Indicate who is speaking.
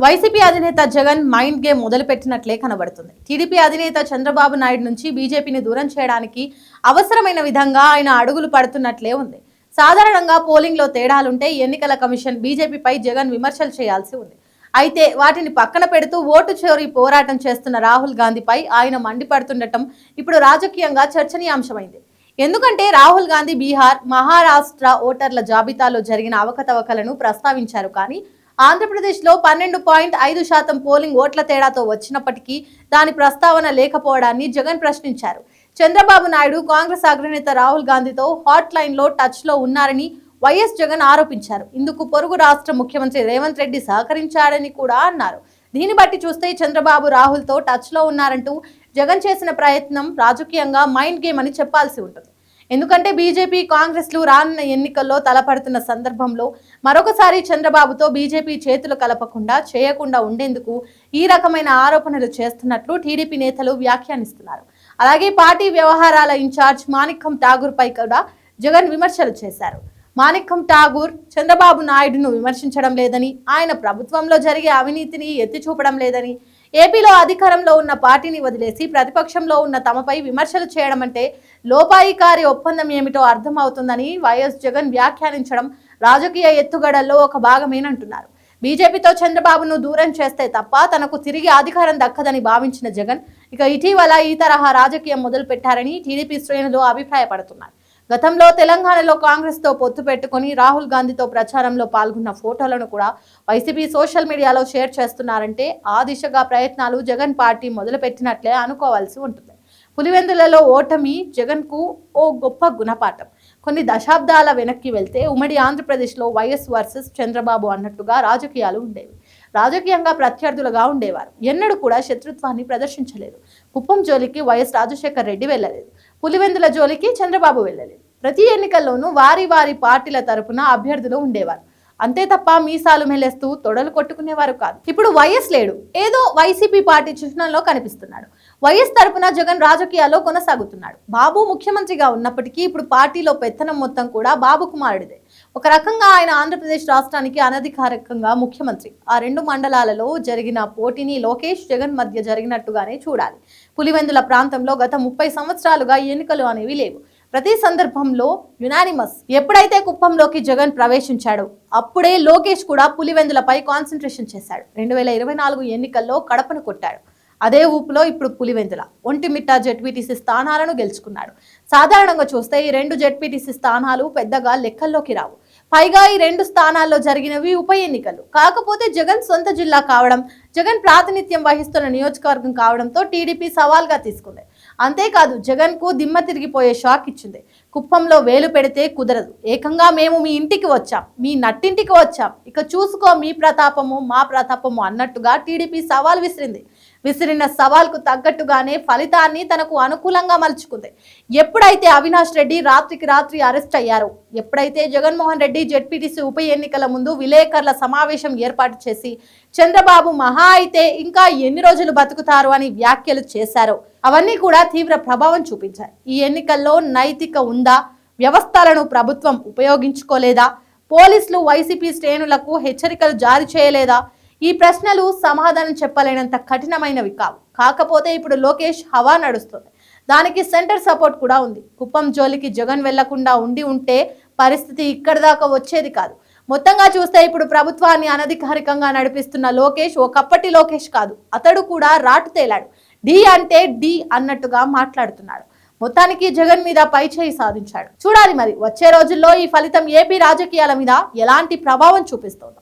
Speaker 1: YCP అధినేత Jagan mind game మొదలుపెట్టినట్లే కనబడుతుంది. TDP అధినేత చంద్రబాబు నాయుడు నుంచి బీజేపీని దూరం చేయడానికి అవసరమైన విధంగా ఆయన అడుగులు పడుతున్నట్లే ఉంది. సాధారణంగా పోలింగ్లో తేడాలుంటే ఎన్నికల కమిషన్ బీజేపీపై జగన్ విమర్శలు చేయాల్సి ఉంది. అయితే వాటిని పక్కన పెడుతూ ఓటు చోరీ పోరాటం చేస్తున్న రాహుల్ గాంధీపై ఆయన మండిపడుతుండటం ఇప్పుడు రాజకీయంగా చర్చనీయాంశమైంది. ఎందుకంటే రాహుల్ గాంధీ బీహార్ మహారాష్ట్ర ఓటర్ల జాబితాలో జరిగిన అవకతవకలను ప్రస్తావించారు కానీ ఆంధ్రప్రదేశ్లో పన్నెండు పాయింట్ ఐదు శాతం పోలింగ్ ఓట్ల తేడాతో వచ్చినప్పటికీ దాని ప్రస్తావన లేకపోవడాన్ని జగన్ ప్రశ్నించారు. చంద్రబాబు నాయుడు కాంగ్రెస్ అగ్రనేత రాహుల్ గాంధీతో హాట్ లైన్లో టచ్లో ఉన్నారని వైఎస్ జగన్ ఆరోపించారు. ఇందుకు పొరుగు రాష్ట్ర ముఖ్యమంత్రి రేవంత్ రెడ్డి సహకరించాడని కూడా అన్నారు. దీన్ని బట్టి చూస్తే చంద్రబాబు రాహుల్తో టచ్లో ఉన్నారంటూ జగన్ చేసిన ప్రయత్నం రాజకీయంగా మైండ్ గేమ్ అని చెప్పాల్సి ఉంటుంది. ఎందుకంటే బీజేపీ కాంగ్రెస్లు రానున్న ఎన్నికల్లో తలపడుతున్న సందర్భంలో మరొకసారి చంద్రబాబుతో బీజేపీ చేతులు కలపకుండా చేయకుండా ఉండేందుకు ఈ రకమైన ఆరోపణలు చేస్తున్నట్లు టీడీపీ నేతలు వ్యాఖ్యానిస్తున్నారు. అలాగే పార్టీ వ్యవహారాల ఇన్ఛార్జ్ మాణిక్కం ఠాగూర్ పై కూడా జగన్ విమర్శలు చేశారు. మాణిక్కం ఠాగూర్ చంద్రబాబు నాయుడును విమర్శించడం లేదని ఆయన ప్రభుత్వంలో జరిగే అవినీతిని ఎత్తి చూపడం లేదని ఏపీలో అధికారంలో ఉన్న పార్టీని వదిలేసి ప్రతిపక్షంలో ఉన్న తమపై విమర్శలు చేయడం అంటే లోపాయికారి ఒప్పందం ఏమిటో అర్థమవుతుందని వైఎస్ జగన్ వ్యాఖ్యానించడం రాజకీయ ఎత్తుగడల్లో ఒక భాగమేనంటున్నారు. బీజేపీతో చంద్రబాబును దూరం చేస్తే తప్ప తనకు తిరిగి అధికారం దక్కదని భావించిన జగన్ ఇక ఇటీవల ఈ తరహా రాజకీయం మొదలు పెట్టారని టీడీపీ శ్రేణులు అభిప్రాయపడుతున్నారు. గతంలో తెలంగాణలో కాంగ్రెస్తో పొత్తు పెట్టుకుని రాహుల్ గాంధీతో ప్రచారంలో పాల్గొన్న ఫోటోలను కూడా వైసీపీ సోషల్ మీడియాలో షేర్ చేస్తున్నారంటే ఆ దిశగా ప్రయత్నాలు జగన్ పార్టీ మొదలుపెట్టినట్లే అనుకోవాల్సి ఉంటుంది. పులివెందులలో ఓటమి జగన్కు ఓ గొప్ప గుణపాఠం. కొన్ని దశాబ్దాల వెనక్కి వెళ్తే ఉమ్మడి ఆంధ్రప్రదేశ్లో వైఎస్ వర్సెస్ చంద్రబాబు అన్నట్టుగా రాజకీయాలు ఉండేవి. రాజకీయంగా ప్రత్యర్థులుగా ఉండేవారు. ఎన్నడూ కూడా శత్రుత్వాన్ని ప్రదర్శించలేదు. కుప్పం జోలికి వైఎస్ రాజశేఖర్ రెడ్డి వెళ్ళలేదు. పులివెందుల జోలికి చంద్రబాబు వెళ్ళలేదు. ప్రతి ఎన్నికల్లోనూ వారి వారి పార్టీల తరపున అభ్యర్థులు ఉండేవారు. అంతే తప్ప మీసాలు మెలేస్తూ తొడలు కొట్టుకునేవారు కాదు. ఇప్పుడు వైఎస్ లేడు. ఏదో వైసీపీ పార్టీ చిహ్నంలో కనిపిస్తున్నాడు. వైఎస్ తరపున జగన్ రాజకీయాల్లో కొనసాగుతున్నాడు. బాబు ముఖ్యమంత్రిగా ఉన్నప్పటికీ ఇప్పుడు పార్టీలో పెత్తనం మొత్తం కూడా బాబు కుమారుడిదే. ఒక రకంగా ఆయన ఆంధ్రప్రదేశ్ రాష్ట్రానికి అనధికారికంగా ముఖ్యమంత్రి. ఆ రెండు మండలాలలో జరిగిన పోటీని లోకేష్ జగన్ మధ్య జరిగినట్టుగానే చూడాలి. పులివెందుల ప్రాంతంలో గత ముప్పై సంవత్సరాలుగా ఎన్నికలు అనేవి లేవు. ప్రతి సందర్భంలో యునానిమస్ ఎప్పుడైతే కుప్పంలోకి జగన్ ప్రవేశించాడో అప్పుడే లోకేష్ కూడా పులివెందులపై కాన్సన్ట్రేషన్ చేశాడు. రెండు వేల ఇరవై నాలుగు ఎన్నికల్లో కడపను కొట్టాడు. అదే ఊపులో ఇప్పుడు పులివెందుల ఒంటిమిట్ట జెడ్పీటీసీ స్థానాలను గెలుచుకున్నాడు. సాధారణంగా చూస్తే ఈ రెండు జెడ్పీటీసీ స్థానాలు పెద్దగా లెక్కల్లోకి రావు. పైగా ఈ రెండు స్థానాల్లో జరిగినవి ఉప ఎన్నికలు. కాకపోతే జగన్ సొంత జిల్లా కావడం జగన్ ప్రాతినిధ్యం వహిస్తున్న నియోజకవర్గం కావడంతో టీడీపీ సవాల్గా తీసుకుంది. అంతేకాదు జగన్కు దిమ్మ తిరిగిపోయే షాక్ ఇచ్చింది. కుప్పంలో వేలు పెడితే కుదరదు. ఏకంగా మేము మీ ఇంటికి వచ్చాం. మీ నట్టింటికి వచ్చాం. ఇక చూసుకో మీ ప్రతాపము మా ప్రతాపము అన్నట్టుగా టీడీపీ సవాల్ విసిరింది. విసిరిన సవాల్కు తగ్గట్టుగానే ఫలితాన్ని తనకు అనుకూలంగా మలుచుకుంది. ఎప్పుడైతే అవినాష్ రెడ్డి రాత్రికి రాత్రి అరెస్ట్ అయ్యారో ఎప్పుడైతే జగన్మోహన్ రెడ్డి జెడ్పీటీసీ ఉప ఎన్నికల ముందు విలేకరుల సమావేశం ఏర్పాటు చేసి చంద్రబాబు మహా అయితే ఇంకా ఎన్ని రోజులు బతుకుతారు అని వ్యాఖ్యలు చేశారో అవన్నీ కూడా తీవ్ర ప్రభావం చూపించాయి. ఈ ఎన్నికల్లో నైతిక ఉందా? వ్యవస్థలను ప్రభుత్వం ఉపయోగించుకోలేదా? పోలీసులు వైసీపీ శ్రేణులకు హెచ్చరికలు జారీ చేయలేదా? ఈ ప్రశ్నలు సమాధానం చెప్పలేనంత కఠినమైనవి కావు. కాకపోతే ఇప్పుడు లోకేష్ హవా నడుస్తుంది. దానికి సెంటర్ సపోర్ట్ కూడా ఉంది. కుప్పం జోలికి జగన్ వెళ్ళకుండా ఉండి ఉంటే పరిస్థితి ఇక్కడి దాకా వచ్చేది కాదు. మొత్తంగా చూస్తే ఇప్పుడు ప్రభుత్వాన్ని అనధికారికంగా నడిపిస్తున్న లోకేష్ ఒకప్పటి లోకేష్ కాదు. అతడు కూడా రాటు తేలాడు. డి అంటే డి అన్నట్టుగా మాట్లాడుతున్నాడు. మొత్తానికి జగన్ మీద పైచేయి సాధించాడు. చూడాలి మరి వచ్చే రోజుల్లో ఈ ఫలితం ఏపీ రాజకీయాల మీద ఎలాంటి ప్రభావం చూపిస్తోందో.